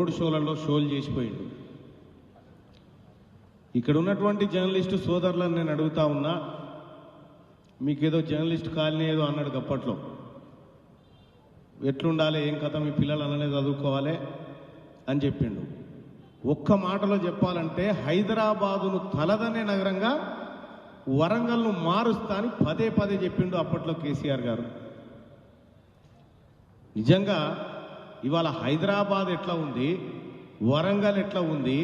మూడు షోలలో షోలు చేసిపోయిండు. ఇక్కడ ఉన్నటువంటి జర్నలిస్టు సోదరులను నేను అడుగుతా ఉన్నా మీకేదో జర్నలిస్ట్ కాలనీ ఏదో అన్నాడు అప్పట్లో ఎట్లుండాలి ఏం కథ మీ పిల్లలు అలానే చదువుకోవాలి అని చెప్పిండు. ఒక్క మాటలో చెప్పాలంటే హైదరాబాదును తలదనే నగరంగా వరంగల్ను మారుస్తా అని పదే పదే చెప్పిండు అప్పట్లో కేసీఆర్ గారు. నిజంగా ఇవాళ హైదరాబాద్ ఎట్లా ఉంది? వరంగల్ ఎట్లా ఉంది?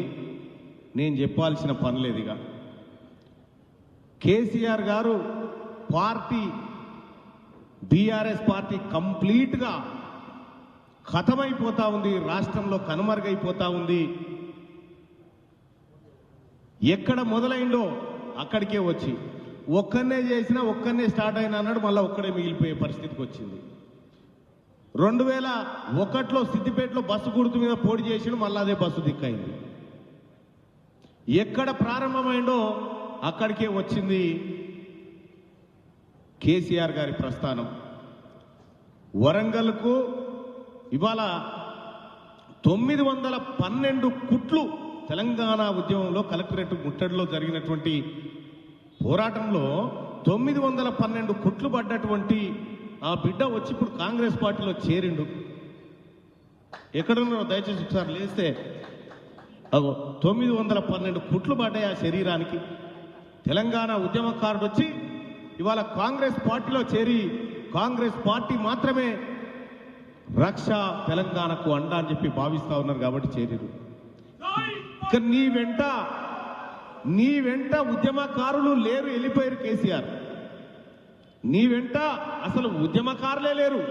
నేను చెప్పాల్సిన పని లేదు ఇక. కేసీఆర్ గారు పార్టీ బీఆర్ఎస్ పార్టీ కంప్లీట్గా ఖతమైపోతా ఉంది రాష్ట్రంలో కనుమరుగైపోతా ఉంది. ఎక్కడ మొదలైందో అక్కడికే వచ్చి. ఒక్కనే చేసినా ఒక్కనే స్టార్ట్ అయినా అన్నాడు మళ్ళీ ఒక్కడే మిగిలిపోయే పరిస్థితికి వచ్చింది. రెండు వేల ఒకటిలో సిద్దిపేటలో బస్సు గుర్తు మీద పోటీ చేసిండు మళ్ళీ అదే బస్సు దిక్కైంది. ఎక్కడ ప్రారంభమైందో అక్కడికే వచ్చింది కేసీఆర్ గారి ప్రస్థానం. వరంగల్కు ఇవాళ తొమ్మిది వందల పన్నెండు కుట్లు తెలంగాణ ఉద్యమంలో కలెక్టరేట్ ముట్టడిలో జరిగినటువంటి పోరాటంలో తొమ్మిది వందల పన్నెండు కుట్లు పడ్డటువంటి ఆ బిడ్డ వచ్చి ఇప్పుడు కాంగ్రెస్ పార్టీలో చేరిండు. ఎక్కడున్నారో దయచేసి ఒకసారి లేస్తే అగో తొమ్మిది వందల పన్నెండు కుట్లు పడ్డాయి ఆ శరీరానికి. తెలంగాణ ఉద్యమకారుడు వచ్చి ఇవాళ కాంగ్రెస్ పార్టీలో చేరి కాంగ్రెస్ పార్టీ మాత్రమే రక్ష తెలంగాణకు అండ అని చెప్పి భావిస్తా ఉన్నారు కాబట్టి చేరిరు ఇక నీ వెంట నీ వెంట ఉద్యమకారులు లేరు వెళ్ళిపోయారు కేసీఆర్. నీ వెంట అసలు ఉద్యమకారులే లేరు.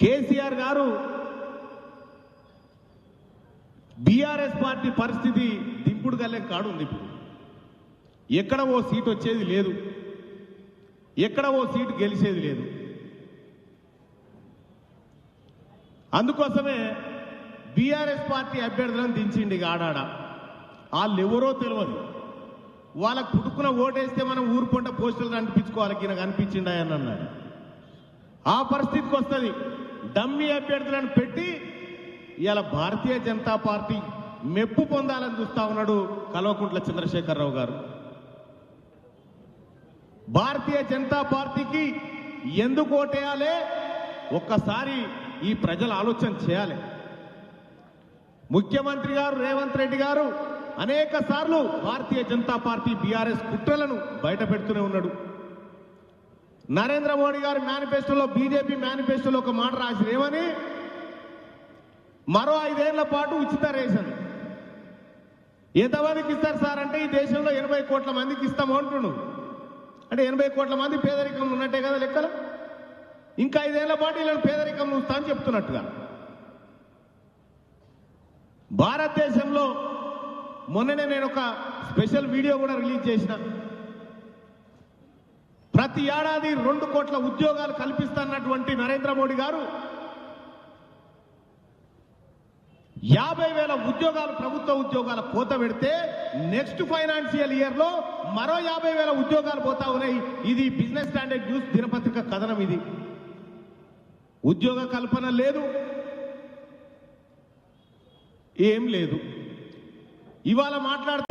కేసీఆర్ గారు బీఆర్ఎస్ పార్టీ పరిస్థితి దింపుడు కల్లే కాడు ఉంది ఇప్పుడు. ఎక్కడ ఓ సీట్ వచ్చేది లేదు. ఎక్కడ ఓ సీటు గెలిచేది లేదు. అందుకోసమే బీఆర్ఎస్ పార్టీ అభ్యర్థులను దించిండి ఇక ఆడాడ. వాళ్ళు ఎవరో తెలియదు వాళ్ళకు పుట్టుకున్న ఓటేస్తే మనం ఊరు పోస్టులు అనిపించుకోవాలి ఈయనకు అనిపించిండా అని అన్నాడు ఆ పరిస్థితికి వస్తుంది. డమ్మి అభ్యర్థులను పెట్టి ఇవాళ భారతీయ జనతా పార్టీ మెప్పు పొందాలని చూస్తా ఉన్నాడు కల్వకుంట్ల చంద్రశేఖరరావు గారు. భారతీయ జనతా పార్టీకి ఎందుకు ఓటేయాలి? ఒక్కసారి ఈ ప్రజలు ఆలోచన చేయాలి. ముఖ్యమంత్రి గారు రేవంత్ రెడ్డి గారు అనేక సార్లు భారతీయ జనతా పార్టీ బీఆర్ఎస్ కుట్రలను బయట పెడుతూనే ఉన్నాడు. నరేంద్ర మోడీ గారి మేనిఫెస్టోలో బీజేపీ మేనిఫెస్టోలో ఒక మాట రాసిరేమని ఏమని? మరో ఐదేళ్ళ పాటు ఉచిత రేషన్. ఎంతమందికి ఇస్తారు సార్ అంటే ఈ దేశంలో ఎనభై కోట్ల మందికి ఇస్తాము అంటుండు అంటే ఎనభై కోట్ల మంది పేదరికం ఉన్నట్టే కదా లెక్కలు? ఇంకా ఐదేళ్ళ పాటు వీళ్ళని పేదరికం చూస్తా అని చెప్తున్నట్టుగా. భారతదేశంలో మొన్ననే నేను ఒక స్పెషల్ వీడియో కూడా రిలీజ్ చేసిన. ప్రతి ఏడాది రెండు కోట్ల ఉద్యోగాలు కల్పిస్తున్నటువంటి నరేంద్ర మోడీ గారు యాభై వేల ఉద్యోగాలు ప్రభుత్వ ఉద్యోగాల కోత పెడితే నెక్స్ట్ ఫైనాన్షియల్ ఇయర్లో మరో యాభై వేల ఉద్యోగాలు పోతా ఉన్నాయి. ఇది బిజినెస్ స్టాండర్డ్ న్యూస్ దినపత్రిక కథనం ఇది. ఉద్యోగ కల్పన లేదు. ఏం లేదు. ఇవాళ మాట్లాడుతూ